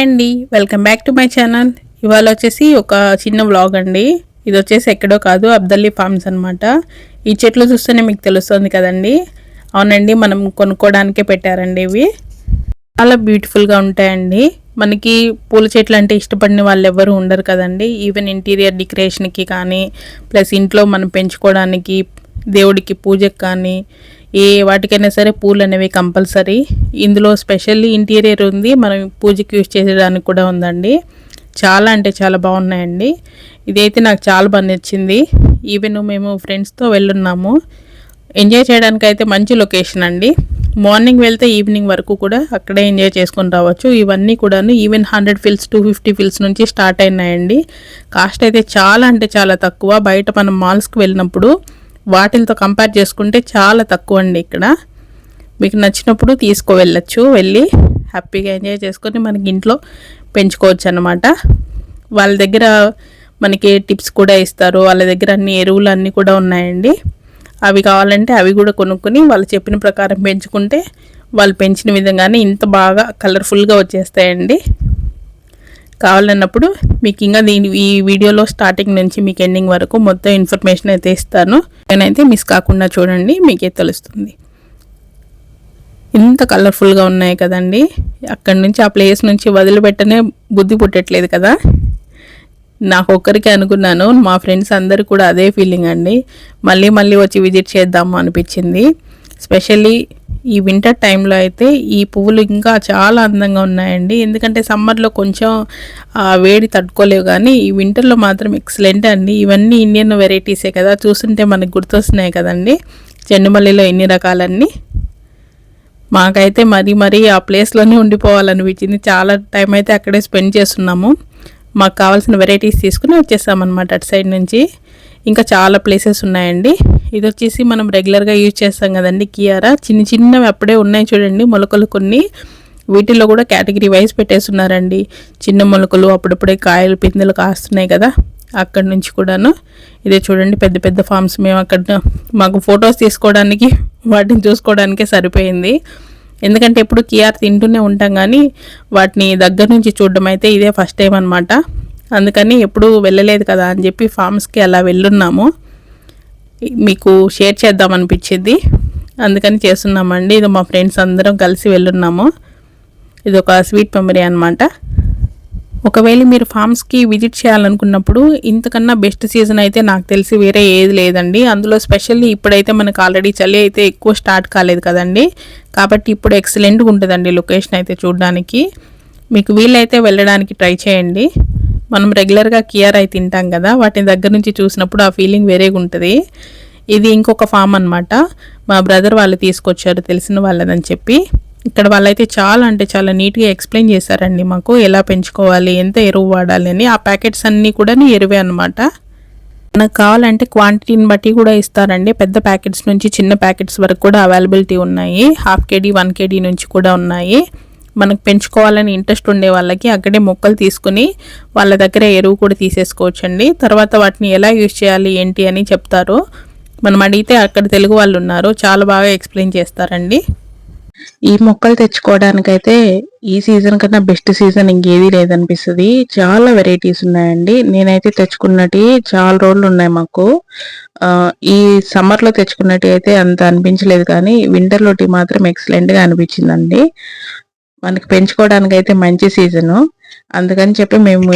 Hi అండి. Welcome back to my channel. ఇవాళ వచ్చేసి ఒక చిన్న వ్లాగ్ అండి. ఇది వచ్చేసి ఎక్కడో కాదు అబ్దల్లీ ఫార్మ్స్ అనమాట ఈ చెట్లు చూస్తేనే మీకు తెలుస్తుంది కదండి. అవునండి మనం కొనుక్కోవడానికే పెట్టారండి ఇవి. చాలా బ్యూటిఫుల్గా ఉంటాయండి. మనకి పూల చెట్లు అంటే ఇష్టపడిన వాళ్ళు ఎవరు ఉండరు కదండి. ఈవెన్ ఇంటీరియర్ డెకరేషన్కి కానీ ప్లస్ ఇంట్లో మనం పెంచుకోవడానికి దేవుడికి పూజకి కానీ ఏ వాటికైనా సరే పూలు అనేవి కంపల్సరీ. ఇందులో స్పెషల్లీ ఇంటీరియర్ ఉంది. మనం పూజకి యూజ్ చేసేదానికి కూడా ఉందండి. చాలా అంటే చాలా బాగున్నాయండి. ఇదైతే నాకు చాలా బాగా నచ్చింది. ఈవెన్ మేము ఫ్రెండ్స్తో వెళ్ళున్నాము. ఎంజాయ్ చేయడానికి అయితే మంచి లొకేషన్ అండి. మార్నింగ్ వెళ్తే ఈవినింగ్ వరకు కూడా అక్కడే ఎంజాయ్ చేసుకొని రావచ్చు. ఇవన్నీ కూడాను even hundred fils two fifty fils నుంచి స్టార్ట్ అయినాయండి. కాస్ట్ అయితే చాలా అంటే చాలా తక్కువ. బయట మనం మాల్స్కి వెళ్ళినప్పుడు వాటిలతో కంపేర్ చేసుకుంటే చాలా తక్కువ అండి ఇక్కడ. మీకు నచ్చినప్పుడు తీసుకో వెళ్ళచ్చు వెళ్ళి హ్యాపీగా ఎంజాయ్ చేసుకొని మనకి ఇంట్లో పెంచుకోవచ్చు అనమాట వాళ్ళ దగ్గర మనకి టిప్స్ కూడా ఇస్తారు వాళ్ళ దగ్గర అన్ని ఎరువులు అన్నీ కూడా ఉన్నాయండి. అవి కావాలంటే అవి కూడా కొనుక్కొని వాళ్ళు చెప్పిన ప్రకారం పెంచుకుంటే వాళ్ళు పెంచిన విధంగానే ఇంత బాగా కలర్ఫుల్గా వచ్చేస్తాయండి. కావాలన్నప్పుడు మీకు ఇంకా దీని ఈ వీడియోలో స్టార్టింగ్ నుంచి మీకు ఎండింగ్ వరకు మొత్తం ఇన్ఫర్మేషన్ అయితే ఇస్తాను. నేనైతే మిస్ కాకుండా చూడండి మీకే తెలుస్తుంది. ఇంత కలర్ఫుల్గా ఉన్నాయి కదండి. అక్కడి నుంచి ఆ ప్లేస్ నుంచి వదిలిపెట్టనే బుద్ధి పుట్టట్లేదు కదా. నాకు ఒక్కరికి అనుకున్నాను మా ఫ్రెండ్స్ అందరు కూడా అదే ఫీలింగ్ అండి. మళ్ళీ మళ్ళీ వచ్చి విజిట్ చేద్దాము అనిపించింది. స్పెషల్లీ ఈ వింటర్ టైంలో అయితే ఈ పువ్వులు ఇంకా చాలా అందంగా ఉన్నాయండి. ఎందుకంటే సమ్మర్లో కొంచెం వేడి తట్టుకోలేవు కానీ ఈ వింటర్లో మాత్రం ఎక్సలెంట్ అండి. ఇవన్నీ ఇండియన్ వెరైటీసే కదా చూస్తుంటే మనకు గుర్తొస్తున్నాయి కదండి. చెండుమల్లిలో ఎన్ని రకాలన్నీ. మాకైతే మరీ మరీ ఆ ప్లేస్లోనే ఉండిపోవాలనిపించింది. చాలా టైం అయితే అక్కడే స్పెండ్ చేస్తున్నాము. మాకు కావాల్సిన వెరైటీస్ తీసుకుని వచ్చేసామన్నమాట అటు సైడ్ నుంచి. ఇంకా చాలా ప్లేసెస్ ఉన్నాయండి. ఇది వచ్చేసి మనం రెగ్యులర్గా యూజ్ చేస్తాం కదండి కియారా చిన్న చిన్నవి అప్పుడే ఉన్నాయి చూడండి మొలకలు కొన్ని. వీటిల్లో కూడా కేటగిరీ వైజ్ పెట్టేస్తున్నారండి. చిన్న మొలకలు అప్పుడప్పుడే కాయలు పిందెలు కాస్తున్నాయి కదా. అక్కడి నుంచి కూడాను. ఇదే చూడండి పెద్ద పెద్ద ఫామ్స్ మేము అక్కడ మాకు ఫొటోస్ తీసుకోవడానికి వాటిని చూసుకోవడానికే సరిపోయింది. ఎందుకంటే ఎప్పుడు కియార్ తింటూనే ఉంటాం కానీ వాటిని దగ్గర నుంచి చూడడం అయితే ఇదే ఫస్ట్ టైం అనమాట అందుకని ఎప్పుడూ వెళ్ళలేదు కదా అని చెప్పి ఫామ్స్కి అలా వెళ్ళున్నాము. మీకు షేర్ చేద్దాం అనిపించింది. అందుకని చేస్తున్నామండి. ఇది మా ఫ్రెండ్స్ అందరం కలిసి వెళ్ళున్నాము. ఇది ఒక స్వీట్ మెమరీ అనమాట ఒకవేళ మీరు ఫామ్స్కి విజిట్ చేయాలనుకున్నప్పుడు ఇంతకన్నా బెస్ట్ సీజన్ అయితే నాకు తెలిసి వేరే ఏది లేదండి. అందులో స్పెషల్లీ ఇప్పుడైతే మనకు ఆల్రెడీ చలి అయితే ఎక్కువ స్టార్ట్ కాలేదు కదండి. కాబట్టి ఇప్పుడు ఎక్సలెంట్గా ఉంటుందండి లొకేషన్ అయితే చూడడానికి. మీకు వీలైతే వెళ్ళడానికి ట్రై చేయండి. మనం రెగ్యులర్గా కియర్ అయితే తింటాం కదా వాటిని దగ్గర నుంచి చూసినప్పుడు ఆ ఫీలింగ్ వేరేగా ఉంటుంది ఇది ఇంకొక ఫామ్ అనమాట మా బ్రదర్ వాళ్ళు తీసుకొచ్చారు తెలిసిన వాళ్ళదని చెప్పి. ఇక్కడ వాళ్ళైతే చాలా అంటే చాలా నీట్గా ఎక్స్ప్లెయిన్ చేశారండి మాకు ఎలా పెంచుకోవాలి ఎంత ఎరువు వాడాలి అని. ఆ ప్యాకెట్స్ అన్నీ కూడా ఎరువే అనమాట మనకు కావాలంటే క్వాంటిటీని బట్టి కూడా ఇస్తారండి. పెద్ద ప్యాకెట్స్ నుంచి చిన్న ప్యాకెట్స్ వరకు కూడా అవైలబిలిటీ ఉన్నాయి. హాఫ్ కేడీ వన్ కేడీ నుంచి కూడా ఉన్నాయి. మనకు పెంచుకోవాలని ఇంట్రెస్ట్ ఉండే వాళ్ళకి అక్కడే మొక్కలు తీసుకుని వాళ్ళ దగ్గర ఎరువు కూడా తీసేసుకోవచ్చండి. తర్వాత వాటిని ఎలా యూజ్ చేయాలి ఏంటి అని చెప్తారు. మనం అడిగితే అక్కడ తెలుగు వాళ్ళు ఉన్నారు. చాలా బాగా ఎక్స్ప్లెయిన్ చేస్తారండి. ఈ మొక్కలు తెచ్చుకోవడానికైతే ఈ సీజన్ కన్నా బెస్ట్ సీజన్ ఇంకేది లేదనిపిస్తుంది. చాలా వెరైటీస్ ఉన్నాయండి. నేనైతే తెచ్చుకున్నటి చాలా రోజులు ఉన్నాయి మాకు. ఈ సమ్మర్లో తెచ్చుకున్నట్టు అయితే అంత అనిపించలేదు కానీ వింటర్లోటి మాత్రం ఎక్సలెంట్గా అనిపించిందండి. మనకి పెంచుకోవడానికి అయితే మంచి సీజను. అందుకని చెప్పి మేము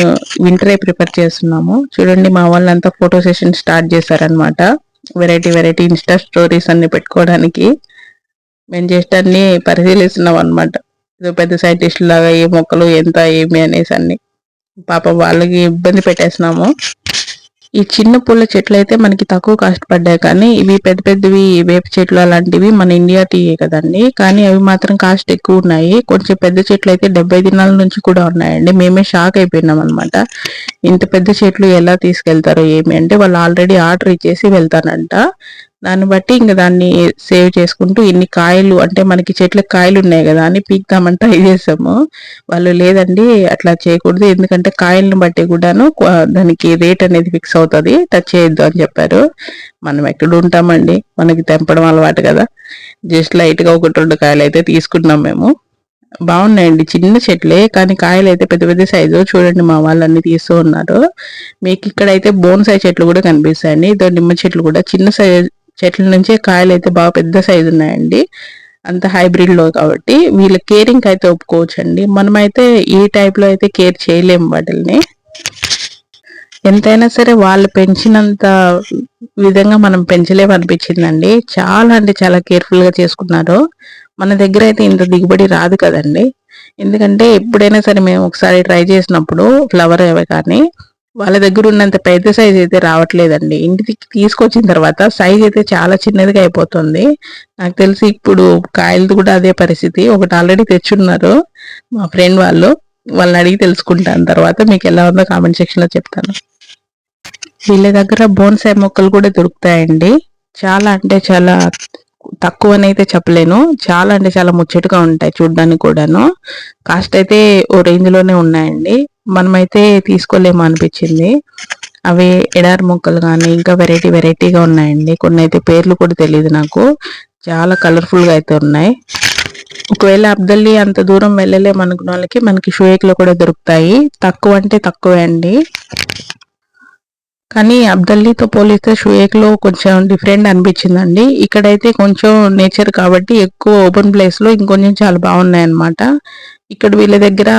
వింటరే ప్రిపేర్ చేస్తున్నాము. చూడండి మా వాళ్ళంతా ఫోటో సెషన్ స్టార్ట్ చేశారనమాట వెరైటీ వెరైటీ ఇన్స్టా స్టోరీస్ అన్ని పెట్టుకోవడానికి. మేము జస్ట్ అన్ని పరిశీలిస్తున్నాం అనమాట ఏదో పెద్ద సైంటిస్ట్ లాగా ఏ మొక్కలు ఎంత ఏమి అనేసి అన్ని. పాప వాళ్ళకి ఇబ్బంది పెట్టేస్తున్నాము. ఈ చిన్న పూల చెట్లు అయితే మనకి తక్కువ కాస్ట్ పడ్డాయి కానీ ఇవి పెద్ద పెద్దవి వేప చెట్లు అలాంటివి మన ఇండియా టీ కదండి. కానీ అవి మాత్రం కాస్ట్ ఎక్కువ ఉన్నాయి. కొంచెం పెద్ద చెట్లు అయితే డెబ్బై దినాల నుంచి కూడా ఉన్నాయండి. మేమే షాక్ అయిపోయినాం అనమాట ఇంత పెద్ద చెట్లు ఎలా తీసుకెళ్తారో ఏమి అంటే వాళ్ళు ఆల్రెడీ ఆర్డర్ ఇచ్చేసి వెళ్తానంట దాన్ని బట్టి ఇంకా దాన్ని సేవ్ చేసుకుంటూ ఇన్ని కాయలు అంటే మనకి చెట్లకు కాయలు ఉన్నాయి కదా అని పీక్దామంటే ఇది చేసాము. వాళ్ళు లేదండి అట్లా చేయకూడదు. ఎందుకంటే కాయలను బట్టి కూడాను దానికి రేట్ అనేది ఫిక్స్ అవుతుంది. టచ్ చేయొద్దు అని చెప్పారు. మనం ఎక్కడ ఉంటామండి? మనకి తెంపడం అలవాటు కదా. జస్ట్ లైట్గా ఒకటి రెండు కాయలు అయితే తీసుకున్నాం మేము. బాగున్నాయండి. చిన్న చెట్లే కానీ కాయలు అయితే పెద్ద పెద్ద సైజు చూడండి మా వాళ్ళన్ని తీస్తూ ఉన్నారు. మీకు ఇక్కడైతే బోన్సాయి చెట్లు కూడా కనిపిస్తాయండి. ఇదో నిమ్మ చెట్లు కూడా. చిన్న సైజ్ చెట్ల నుంచే కాయలు అయితే బాగా పెద్ద సైజు ఉన్నాయండి. అంత హైబ్రిడ్లో కాబట్టి వీళ్ళ కేరింగ్ అయితే ఒప్పుకోవచ్చు అండి మనమైతే ఈ టైప్లో అయితే కేర్ చేయలేము వాటిని ఎంతైనా సరే వాళ్ళు పెంచినంత విధంగా మనం పెంచలేము అనిపించిందండి. చాలా అంటే చాలా కేర్ఫుల్గా చేసుకున్నారు. మన దగ్గర అయితే ఇంత దిగుబడి రాదు కదండి. ఎందుకంటే ఎప్పుడైనా సరే మేము ఒకసారి ట్రై చేసినప్పుడు ఫ్లవర్ అవి కానీ వాళ్ళ దగ్గర ఉన్నంత పెద్ద సైజ్ అయితే రావట్లేదండి. ఇంటికి తీసుకొచ్చిన తర్వాత సైజ్ అయితే చాలా చిన్నదిగా అయిపోతుంది. నాకు తెలిసి ఇప్పుడు కాయలది కూడా అదే పరిస్థితి. ఒకటి ఆల్రెడీ తెచ్చున్నారు మా ఫ్రెండ్ వాళ్ళు. వాళ్ళని అడిగి తెలుసుకుంటాను. తర్వాత మీకు ఎలా ఉందో కామెంట్ సెక్షన్లో చెప్తాను. వీళ్ళ దగ్గర బోన్సాయి మొక్కలు కూడా దొరుకుతాయండి. చాలా అంటే చాలా తక్కువనైతే చెప్పలేను. చాలా అంటే చాలా ముచ్చటగా ఉంటాయి చూడ్డానికి కూడాను. కాస్ట్ అయితే ఓ రేంజ్లోనే ఉన్నాయండి. మనమైతే తీసుకోలేము అనిపించింది. అవి ఎడార్ మొక్కలు కానీ ఇంకా వెరైటీ వెరైటీగా ఉన్నాయండి. కొన్ని అయితే పేర్లు కూడా తెలియదు నాకు. చాలా కలర్ఫుల్గా అయితే ఉన్నాయి. ఒకవేళ అబ్దల్లి అంత దూరం వెళ్ళలేము అనుకున్న వాళ్ళకి మనకి షుయేక్ కూడా దొరుకుతాయి. తక్కువ అంటే తక్కువే అండి. కానీ అబ్దల్లీతో పోలిస్తే షుయేక్లో కొంచెం డిఫరెంట్ అనిపించిందండి. ఇక్కడైతే కొంచెం నేచర్ కాబట్టి ఎక్కువ ఓపెన్ ప్లేస్లో ఇంకొంచెం చాలా బాగున్నాయి అన్నమాట ఇక్కడ వీళ్ళ దగ్గర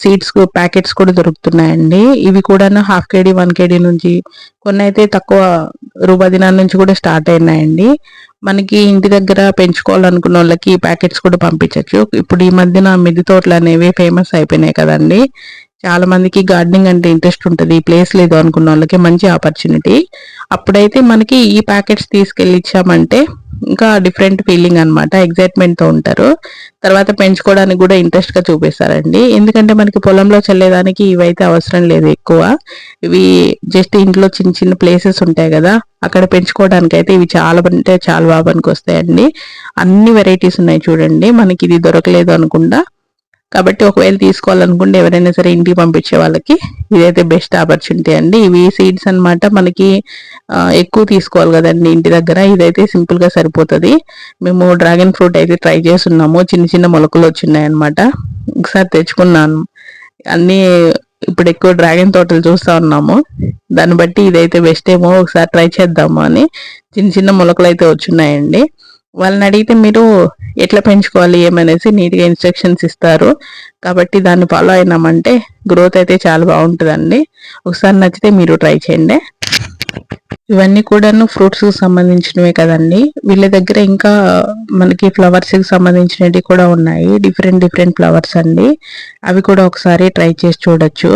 సీడ్స్ ప్యాకెట్స్ కూడా దొరుకుతున్నాయండి. ఇవి కూడా హాఫ్ కేడీ వన్ కేడీ నుంచి కొన్ని అయితే తక్కువ రూపాయి నుంచి కూడా స్టార్ట్ అయినాయండి. మనకి ఇంటి దగ్గర పెంచుకోవాలనుకున్న వాళ్ళకి ప్యాకెట్స్ కూడా పంపించవచ్చు ఇప్పుడు ఈ మధ్యన మిద్దె తోటలు అనేవి ఫేమస్ అయిపోయినాయి కదండి. చాలా మందికి గార్డెనింగ్ అంటే ఇంట్రెస్ట్ ఉంటుంది ప్లేస్ లేదు అనుకున్న వాళ్ళకి మంచి ఆపర్చునిటీ అప్పుడైతే మనకి ఈ ప్యాకెట్స్ తీసుకెళ్ళి ఇచ్చామంటే ఇంకా డిఫరెంట్ ఫీలింగ్ అనమాట ఎగ్జైట్మెంట్తో ఉంటారు. తర్వాత పెంచుకోవడానికి కూడా ఇంట్రెస్ట్గా చూపిస్తారండి. ఎందుకంటే మనకి పొలంలో చల్లేదానికి ఇవైతే అవసరం లేదు ఎక్కువ. ఇవి జస్ట్ ఇంట్లో చిన్న చిన్న ప్లేసెస్ ఉంటాయి కదా అక్కడ పెంచుకోవడానికి అయితే ఇవి చాలా అంటే చాలా బాగా పనికి వస్తాయండి. అన్ని వెరైటీస్ ఉన్నాయి చూడండి మనకి ఇది దొరకలేదు అనుకుండా కాబట్టి ఒకవేళ తీసుకోవాలనుకుంటే ఎవరైనా సరే ఇంటికి పంపించే వాళ్ళకి ఇదైతే బెస్ట్ ఆపర్చునిటీ అండి. ఇవి సీడ్స్ అనమాట మనకి ఎక్కువ తీసుకోవాలి కదండి ఇంటి దగ్గర. ఇదైతే సింపుల్గా సరిపోతుంది. మేము డ్రాగన్ ఫ్రూట్ అయితే ట్రై చేస్తున్నాము. చిన్న చిన్న మొలకలు వచ్చినాయన్నమాట. ఒకసారి తెచ్చుకున్నాను. అన్నీ ఇప్పుడు ఎక్కువ డ్రాగన్ తోటలు చూస్తా ఉన్నాము. దాన్ని బట్టి ఇదైతే బెస్ట్ ఏమో. ఒకసారి ట్రై చేద్దాము అని చిన్న చిన్న మొలకలు అయితే వచ్చినాయండి. వాళ్ళని అడిగితే మీరు ఎట్లా పెంచుకోవాలి ఏమనేసి నీట్గా ఇన్స్ట్రక్షన్స్ ఇస్తారు. కాబట్టి దాన్ని ఫాలో అయినామంటే గ్రోత్ అయితే చాలా బాగుంటుందండి. ఒకసారి నచ్చితే మీరు ట్రై చేయండి. ఇవన్నీ కూడాను ఫ్రూట్స్కి సంబంధించినవే కదండి. వీళ్ళ దగ్గర ఇంకా మనకి ఫ్లవర్స్కి సంబంధించినవి కూడా ఉన్నాయి. డిఫరెంట్ డిఫరెంట్ ఫ్లవర్స్ అండి. అవి కూడా ఒకసారి ట్రై చేసి చూడొచ్చు.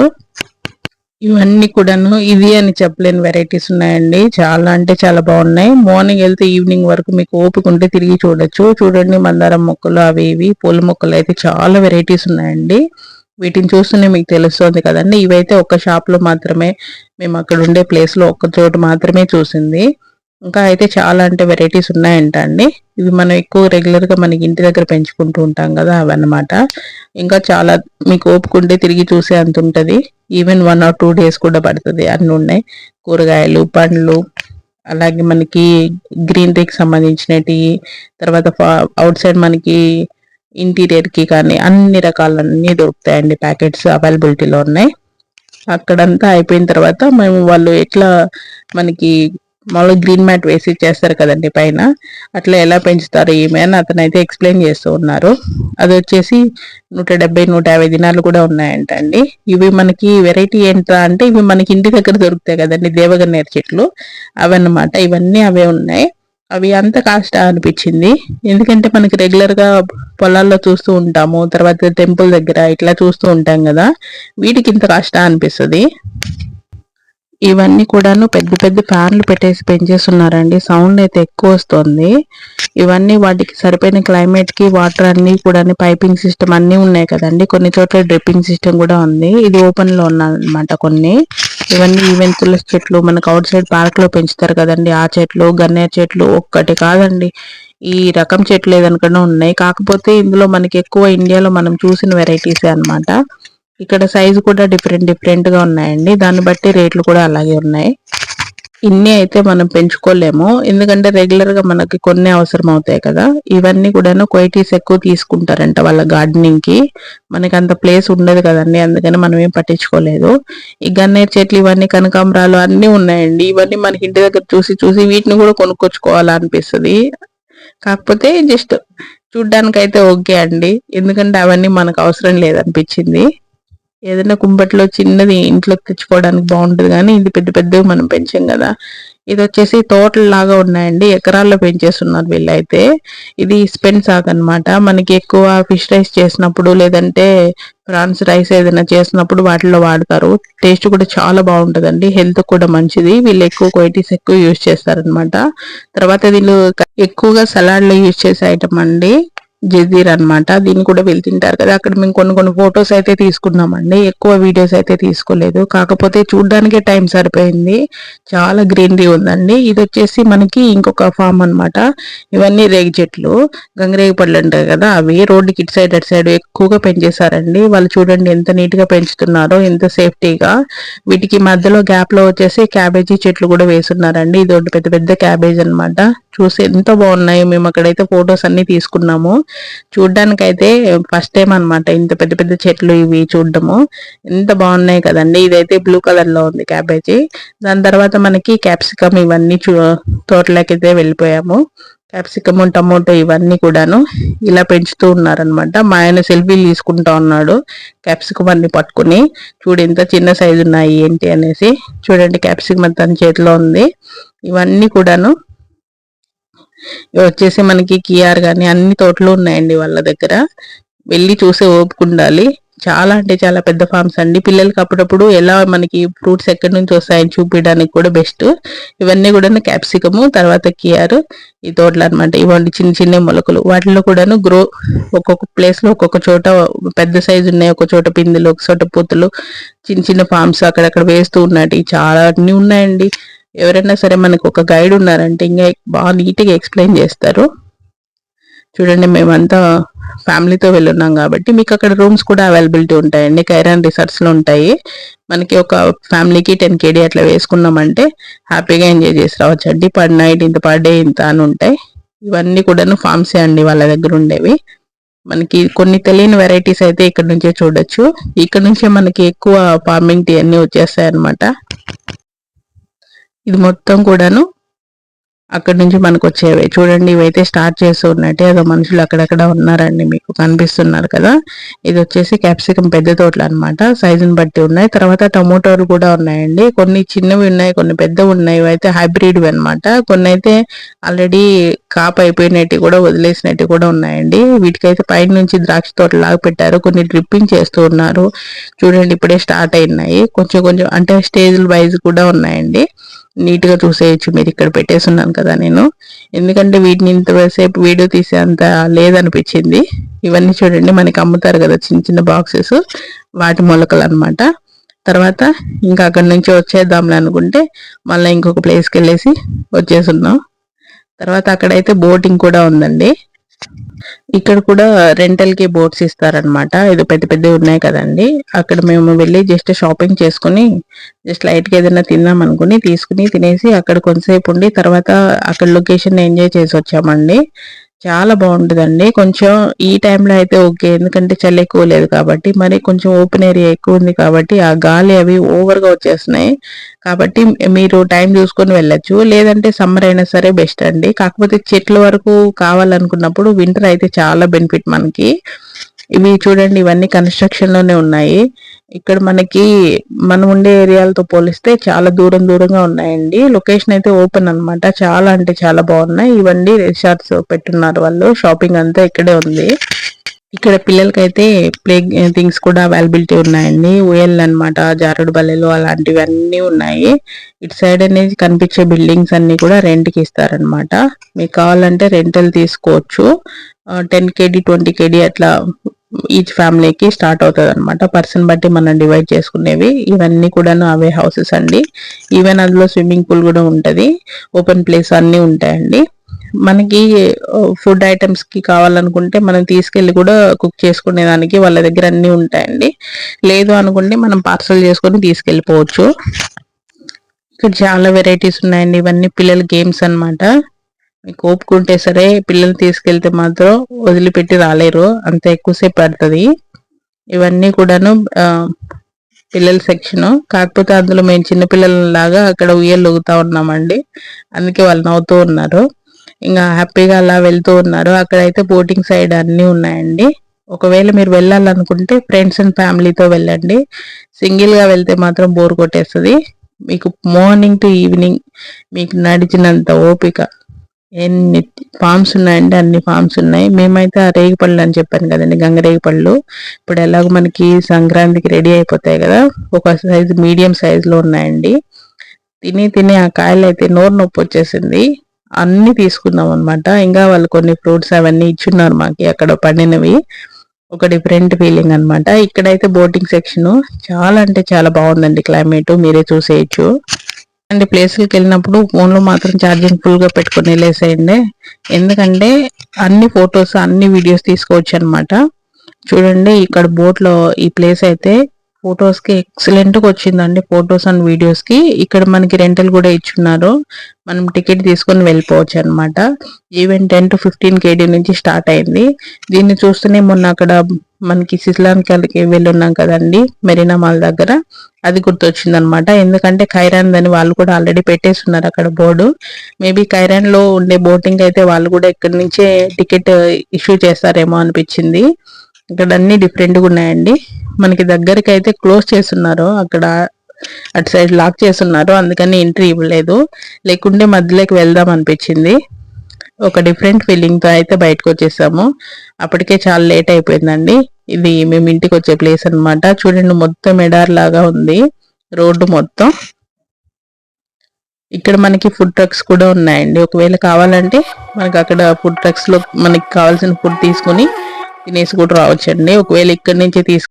ఇవన్నీ కూడాను ఇది అని చెప్పలేని వెరైటీస్ ఉన్నాయండి. చాలా అంటే చాలా బాగున్నాయి. మార్నింగ్ వెళ్తే ఈవినింగ్ వరకు మీకు ఓపిక ఉంటే తిరిగి చూడొచ్చు. చూడండి మందారం మొక్కలు అవి ఇవి పూల మొక్కలు అయితే చాలా వెరైటీస్ ఉన్నాయండి. వీటిని చూస్తూనే మీకు తెలుస్తుంది కదండి. ఇవైతే ఒక షాప్లో మాత్రమే మేము అక్కడ ఉండే ప్లేస్లో ఒక్క చోటు మాత్రమే చూసింది. ఇంకా అయితే చాలా అంటే వెరైటీస్ ఉన్నాయంట అండి. ఇవి మనం ఎక్కువ రెగ్యులర్గా మనకి ఇంటి దగ్గర పెంచుకుంటూ ఉంటాం కదా అవన్నమాట. ఇంకా చాలా మీకు ఓపుకుంటే తిరిగి చూసే అంత ఉంటుంది. Even one or two days కూడా పడుతుంది అన్ని ఉన్నాయి. కూరగాయలు పండ్లు అలాగే మనకి గ్రీనరీకి సంబంధించినవి తర్వాత అవుట్ సైడ్ మనకి ఇంటీరియర్కి కానీ అన్ని రకాలన్నీ దొరుకుతాయండి ప్యాకెట్స్ అవైలబిలిటీలో ఉన్నాయి. అక్కడంతా అయిపోయిన తర్వాత మేము వాళ్ళు ఎట్లా మనకి మామూలుగా గ్రీన్ మ్యాట్ వేసి చేస్తారు కదండి పైన. అట్లా ఎలా పెంచుతారు ఈమె అని అతను అయితే ఎక్స్ప్లెయిన్ చేస్తూ ఉన్నారు. అది వచ్చేసి నూట డెబ్బై నూట యాభై దినాలు కూడా ఉన్నాయంట అండి. ఇవి మనకి వెరైటీ ఏంటా అంటే ఇవి మనకి ఇంటి దగ్గర దొరుకుతాయి కదండి దేవగన్నేరు చెట్లు. అవన్నమాట. ఇవన్నీ అవే ఉన్నాయి. అవి అంత కాస్ట్ అనిపించింది. ఎందుకంటే మనకి రెగ్యులర్గా పొలాల్లో చూస్తూ ఉంటాము. తర్వాత టెంపుల్ దగ్గర ఇట్లా చూస్తూ ఉంటాం కదా. వీటికి ఇంత కాస్ట్ అనిపిస్తుంది. ఇవన్నీ కూడాను పెద్ద పెద్ద ఫ్యాన్లు పెట్టేసి పెంచేస్తున్నారండి. సౌండ్ అయితే ఎక్కువ వస్తుంది. ఇవన్నీ వాటికి సరిపోయిన క్లైమేట్కి వాటర్ అన్ని కూడా పైపింగ్ సిస్టమ్ అన్ని ఉన్నాయి కదండి. కొన్ని చోట్ల డ్రిప్పింగ్ సిస్టమ్ కూడా ఉంది. ఇది ఓపెన్లో కొన్ని. ఇవన్నీ ఈవెన్ తులసి చెట్లు మనకు అవుట్ సైడ్ పార్క్లో పెంచుతారు కదండి. ఆ చెట్లు గన్నేరు చెట్లు ఒక్కటి కాదండి. ఈ రకం చెట్లు ఏదనుకనే ఉన్నాయి. కాకపోతే ఇందులో మనకి ఎక్కువ ఇండియాలో మనం చూసిన వెరైటీసే అనమాట ఇక్కడ సైజు కూడా డిఫరెంట్ డిఫరెంట్గా ఉన్నాయండి. దాన్ని బట్టి రేట్లు కూడా అలాగే ఉన్నాయి. ఇన్ని అయితే మనం పెంచుకోలేము. ఎందుకంటే రెగ్యులర్గా మనకి కొన్ని అవసరం అవుతాయి కదా. ఇవన్నీ కూడాను క్వైటీస్ ఎక్కువ తీసుకుంటారంట వాళ్ళ గార్డెనింగ్కి. మనకి అంత ప్లేస్ ఉండదు కదండి. అందుకని మనం ఏం పట్టించుకోలేదు. ఈ గన్నేరు చెట్లు ఇవన్నీ కనకాంబరాలు అన్ని ఉన్నాయండి. ఇవన్నీ మనకి ఇంటి దగ్గర చూసి చూసి వీటిని కూడా కొనుక్కొచ్చుకోవాలనిపిస్తుంది. కాకపోతే జస్ట్ చూడ్డానికి అయితే ఓకే అండి. ఎందుకంటే అవన్నీ మనకు అవసరం లేదనిపించింది. ఏదైనా కుంపట్లో చిన్నది ఇంట్లోకి తెచ్చుకోవడానికి బాగుంటుంది కానీ ఇది పెద్ద పెద్దవి మనం పెంచాం కదా. ఇది వచ్చేసి తోటలు లాగా ఉన్నాయండి. ఎకరాల్లో పెంచేస్తున్నారు వీళ్ళైతే. ఇది స్పెన్ సాగ్ అనమాట మనకి ఎక్కువ ఫిష్ రైస్ చేసినప్పుడు లేదంటే ప్రాన్స్ రైస్ ఏదైనా చేసినప్పుడు వాటిలో వాడతారు. టేస్ట్ కూడా చాలా బాగుంటుందండి. హెల్త్ కూడా మంచిది. వీళ్ళు ఎక్కువ క్వైటీస్ ఎక్కువ యూజ్ చేస్తారనమాట తర్వాత వీళ్ళు ఎక్కువగా సలాడ్లో యూజ్ చేసే ఐటమ్ అండి. జజీర్ అనమాట దీన్ని కూడా వెళ్తుంటారు తింటారు కదా. అక్కడ మేము కొన్ని కొన్ని ఫొటోస్ అయితే తీసుకున్నామండి. ఎక్కువ వీడియోస్ అయితే తీసుకోలేదు. కాకపోతే చూడడానికే టైం సరిపోయింది. చాలా గ్రీనరీ ఉందండి. ఇది వచ్చేసి మనకి ఇంకొక ఫామ్ అనమాట ఇవన్నీ రేగి చెట్లు. గంగరేగి పళ్ళు ఉంటాయి కదా అవి. రోడ్డుకి ఇటు సైడ్ అటు సైడ్ ఎక్కువగా పెంచేశారండి. వాళ్ళు చూడండి ఎంత నీట్గా పెంచుతున్నారో ఎంత సేఫ్టీగా. వీటికి మధ్యలో గ్యాప్లో వచ్చేసి క్యాబేజీ చెట్లు కూడా వేసున్నారండి ఇది ఒకటి పెద్ద పెద్ద క్యాబేజ్ అనమాట చూసి ఎంత బాగున్నాయి మేము అక్కడైతే ఫొటోస్ అన్ని తీసుకున్నాము. చూడ్డానికైతే ఫస్ట్ టైం అనమాట ఇంత పెద్ద పెద్ద చెట్లు ఇవి చూడడము. ఎంత బాగున్నాయి కదండి. ఇదైతే బ్లూ కలర్లో ఉంది క్యాబేజీ దాని తర్వాత మనకి క్యాప్సికమ్ ఇవన్నీ చూ తోటలోకైతే వెళ్ళిపోయాము. క్యాప్సికమ్ టమోటో ఇవన్నీ కూడాను ఇలా పెంచుతూ ఉన్నారనమాట మా ఆయన సెల్ఫీలు తీసుకుంటా ఉన్నాడు క్యాప్సికమ్ అన్ని పట్టుకుని. చూడు ఎంత చిన్న సైజు ఉన్నాయి ఏంటి అనేసి. చూడండి క్యాప్సికమ్ తన చేతిలో ఉంది. ఇవన్నీ కూడాను వచ్చేసి మనకి కియార్ కానీ అన్ని తోటలు ఉన్నాయండి వాళ్ళ దగ్గర. వెళ్ళి చూసే ఓపుకుండాలి చాలా అంటే చాలా పెద్ద ఫార్మ్స్ అండి. పిల్లలకి అప్పుడప్పుడు ఎలా మనకి ఫ్రూట్స్ ఎక్కడి నుంచి వస్తాయని చూపించడానికి కూడా బెస్ట్. ఇవన్నీ కూడా క్యాప్సికము తర్వాత కియార్ ఈ తోటలు అనమాట ఇవన్నీ చిన్న చిన్న మొలకలు. వాటిలో కూడాను గ్రో ఒక్కొక్క ప్లేస్లో ఒక్కొక్క చోట పెద్ద సైజు ఉన్నాయి. ఒక చోట పిందులు ఒక చోట పూతలు చిన్న చిన్న ఫార్మ్స్ అక్కడక్కడ వేస్తూ ఉన్నాయి చాలా అన్ని ఉన్నాయండి. ఎవరైనా సరే మనకు ఒక గైడ్ ఉన్నారంటే ఇంకా బాగా నీట్గా ఎక్స్ప్లెయిన్ చేస్తారు. చూడండి మేమంతా ఫ్యామిలీతో వెళ్ళున్నాం కాబట్టి మీకు అక్కడ రూమ్స్ కూడా అవైలబిలిటీ ఉంటాయండి. కైరాన్ రిసార్ట్స్లో ఉంటాయి. మనకి ఒక ఫ్యామిలీకి టెన్ కేడీ అట్లా వేసుకున్నామంటే హ్యాపీగా ఎంజాయ్ చేసి రావచ్చు. అండి పర్ నైట్ ఇంత పర్ డే ఇంత అని ఉంటాయి. ఇవన్నీ కూడాను ఫామ్సే అండి వాళ్ళ దగ్గర ఉండేవి. మనకి కొన్ని తెలియని వెరైటీస్ అయితే ఇక్కడ నుంచే చూడొచ్చు. ఇక్కడ నుంచే మనకి ఎక్కువ ఫార్మింగ్ టీ అన్నీ వచ్చేస్తాయి అనమాట ఇది మొత్తం కూడాను అక్కడి నుంచి మనకు వచ్చేవి చూడండి ఇవైతే స్టార్ట్ చేస్తూ ఉన్నట్టే అదో మనుషులు అక్కడక్కడ ఉన్నారండి మీకు కనిపిస్తున్నారు కదా. ఇది వచ్చేసి క్యాప్సికం పెద్ద తోటలు అనమాట సైజుని బట్టి ఉన్నాయి. తర్వాత టమోటాలు కూడా ఉన్నాయండి. కొన్ని చిన్నవి ఉన్నాయి కొన్ని పెద్దవి ఉన్నాయి. ఇవైతే హైబ్రిడ్ అనమాట కొన్ని అయితే ఆల్రెడీ కాప్ అయిపోయినట్టు కూడా వదిలేసినట్టు కూడా ఉన్నాయండి. వీటికైతే పైన నుంచి ద్రాక్ష తోట లాగా పెట్టారు. కొన్ని డ్రిప్పింగ్ చేస్తూ ఉన్నారు. చూడండి ఇప్పుడే స్టార్ట్ అయినాయి. కొంచెం కొంచెం అంటే స్టేజ్ వైజ్ కూడా ఉన్నాయండి. నీట్గా చూసేయచ్చు. మీరు ఇక్కడ పెట్టేస్తున్నాను కదా నేను. ఎందుకంటే వీటిని ఇంతసేపు వీడియో తీసే అంత లేదనిపించింది. ఇవన్నీ చూడండి మనకి అమ్ముతారు కదా చిన్న చిన్న బాక్సెస్. వాటి మొలకలు అనమాట తర్వాత ఇంకా అక్కడి నుంచి వచ్చేద్దాంలే అనుకుంటే మళ్ళీ ఇంకొక ప్లేస్కి వెళ్ళేసి వచ్చేస్తున్నాం తర్వాత అక్కడైతే బోటింగ్ కూడా ఉందండి. ఇక్కడ కూడా రెంటల్కి బోట్స్ ఇస్తారనమాట ఇది పెద్ద పెద్దవి ఉన్నాయి కదండి. అక్కడ మేము వెళ్ళి జస్ట్ షాపింగ్ చేసుకుని జస్ట్ లైట్గా ఏదైనా తిందాం అనుకుని తీసుకుని తినేసి అక్కడ కొంతసేపు ఉండి తర్వాత అక్కడ లొకేషన్ ఎంజాయ్ చేసి వచ్చామండి. చాలా బాగుంటుందండి. కొంచెం ఈ టైంలో అయితే ఓకే. ఎందుకంటే చలి ఎక్కువ లేదు కాబట్టి మరి కొంచెం ఓపెన్ ఏరియా ఎక్కువ ఉంది కాబట్టి ఆ గాలి అవి ఓవర్గా వచ్చేస్తున్నాయి. కాబట్టి మీరు టైం చూసుకొని వెళ్ళొచ్చు. లేదంటే సమ్మర్ అయినా సరే బెస్ట్ అండి. కాకపోతే చెట్ల వరకు కావాలనుకున్నప్పుడు వింటర్ అయితే చాలా బెనిఫిట్ మనకి. ఇవి చూడండి ఇవన్నీ కన్స్ట్రక్షన్లోనే ఉన్నాయి. ఇక్కడ మనకి మనం ఉండే ఏరియాలతో పోలిస్తే చాలా దూరం దూరంగా ఉన్నాయండి. లొకేషన్ అయితే ఓపెన్ అనమాట చాలా అంటే చాలా బాగున్నాయి. ఇవన్నీ రిసార్ట్స్ పెట్టున్నారు వాళ్ళు. షాపింగ్ అంతా ఇక్కడే ఉంది. ఇక్కడ పిల్లలకైతే ప్లే థింగ్స్ కూడా అవైలబిలిటీ ఉన్నాయండి. ఊయల్ అనమాట జారుడు బల్లెలు అలాంటివి అన్నీ ఉన్నాయి. ఇటు సైడ్ అనేది కనిపించే బిల్డింగ్స్ అన్ని కూడా రెంట్కి ఇస్తారనమాట మీకు కావాలంటే రెంటల్ తీసుకోవచ్చు. టెన్ కేడీ ట్వంటీ కేడీ అట్లా ఈచ్ ఫ్యామిలీకి స్టార్ట్ అవుతుంది అనమాట పర్సన్ బట్టి మనం డివైడ్ చేసుకునేవి. ఇవన్నీ కూడాను అవే హౌసెస్ అండి. ఈవెన్ అందులో స్విమ్మింగ్ పూల్ కూడా ఉంటుంది. ఓపెన్ ప్లేస్ అన్నీ ఉంటాయండి. మనకి ఫుడ్ ఐటమ్స్కి కావాలనుకుంటే మనం తీసుకెళ్ళి కూడా కుక్ చేసుకునే దానికి వాళ్ళ దగ్గర అన్ని ఉంటాయండి. లేదు అనుకుంటే మనం పార్సల్ చేసుకొని తీసుకెళ్ళిపోవచ్చు. ఇక్కడ చాలా వెరైటీస్ ఉన్నాయండి. ఇవన్నీ పిల్లల గేమ్స్ అనమాట మీకు ఓపుకుంటే సరే పిల్లలు తీసుకెళ్తే మాత్రం వదిలిపెట్టి రాలేరు. అంత ఎక్కువసేపు పడుతుంది. ఇవన్నీ కూడాను పిల్లల సెక్షన్. కాకపోతే అందులో మేము చిన్న లాగా అక్కడ ఉయ్యలు ఊగుతా ఉన్నామండి. అందుకే వాళ్ళు నవ్వుతూ ఉన్నారు. ఇంకా హ్యాపీగా అలా వెళ్తూ ఉన్నారు. అక్కడైతే బోటింగ్ సైడ్ అన్నీ ఉన్నాయండి. ఒకవేళ మీరు వెళ్ళాలనుకుంటే ఫ్రెండ్స్ అండ్ ఫ్యామిలీతో వెళ్ళండి. సింగిల్గా వెళ్తే మాత్రం బోర్ కొట్టేస్తుంది. మీకు మార్నింగ్ టు ఈవినింగ్ మీకు నడిచినంత ఓపిక. ఎన్ని ఫామ్స్ ఉన్నాయండి అన్ని ఫామ్స్ ఉన్నాయి. మేమైతే ఆ రేగిపళ్ళు అని చెప్పాను కదండి గంగ రేగిపళ్ళు. ఇప్పుడు ఎలాగో మనకి సంక్రాంతికి రెడీ అయిపోతాయి కదా ఒక సైజు మీడియం సైజులో ఉన్నాయండి. తిని తిని ఆ కాయలు అయితే నోరు నొప్పి వచ్చేసింది. అన్ని తీసుకున్నాం అనమాట ఇంకా వాళ్ళు కొన్ని ఫ్రూట్స్ అవన్నీ ఇచ్చున్నారు మాకి అక్కడ పండినవి. ఒక డిఫరెంట్ ఫీలింగ్ అనమాట ఇక్కడైతే బోటింగ్ సెక్షన్ చాలా అంటే చాలా బాగుందండి క్లైమేట్ మీరే చూసేయచ్చు. అండ్ ప్లేస్లకి వెళ్ళినప్పుడు ఫోన్లో మాత్రం ఛార్జింగ్ ఫుల్గా పెట్టుకొని వెళ్ళేసేయండి. ఎందుకంటే అన్ని ఫొటోస్ అన్ని వీడియోస్ తీసుకోవచ్చు అనమాట చూడండి ఇక్కడ బోట్లో ఈ ప్లేస్ అయితే ఫొటోస్కి ఎక్సలెంట్గా వచ్చిందండి ఫొటోస్ అండ్ వీడియోస్కి ఇక్కడ మనకి రెంటల్ కూడా ఇచ్చున్నారు. మనం టికెట్ తీసుకొని వెళ్ళిపోవచ్చు అనమాట ఈవెన్ టెన్ టు ఫిఫ్టీన్ కేడీ నుంచి స్టార్ట్ అయింది. దీన్ని చూస్తూనే మొన్న అక్కడ మనకి శిశులాంకల్కి వెళ్ళున్నాం కదండి మెరీనా మాల్ దగ్గర. అది గుర్తొచ్చింది అనమాట ఎందుకంటే ఖైరాన్ అని వాళ్ళు కూడా ఆల్రెడీ పెట్టేస్తున్నారు అక్కడ బోర్డు. మేబీ ఖైరాన్లో ఉండే బోటింగ్ అయితే వాళ్ళు కూడా ఇక్కడి నుంచే టికెట్ ఇష్యూ చేస్తారేమో అనిపించింది. ఇక్కడ అన్ని డిఫరెంట్గా ఉన్నాయండి. మనకి దగ్గరికి అయితే క్లోజ్ చేస్తున్నారు. అక్కడ అటు సైడ్ లాక్ చేస్తున్నారు. అందుకని ఎంట్రీ ఇవ్వలేదు. లేకుంటే మధ్యలోకి వెళ్దాం అనిపించింది. ఒక డిఫరెంట్ ఫీలింగ్తో అయితే బయటకు వచ్చేసాము. అప్పటికే చాలా లేట్ అయిపోయిందండి. ఇది మేము ఇంటికి వచ్చే ప్లేస్ అనమాట చూడండి మొత్తం ఎడార్ లాగా ఉంది. రోడ్డు మొత్తం. ఇక్కడ మనకి ఫుడ్ ట్రక్స్ కూడా ఉన్నాయండి. ఒకవేళ కావాలంటే మనకి అక్కడ ఫుడ్ ట్రక్స్లో మనకి కావాల్సిన ఫుడ్ తీసుకొని తినేసి కూడా రావచ్చండి. ఒకవేళ ఇక్కడ నుంచి తీసుకు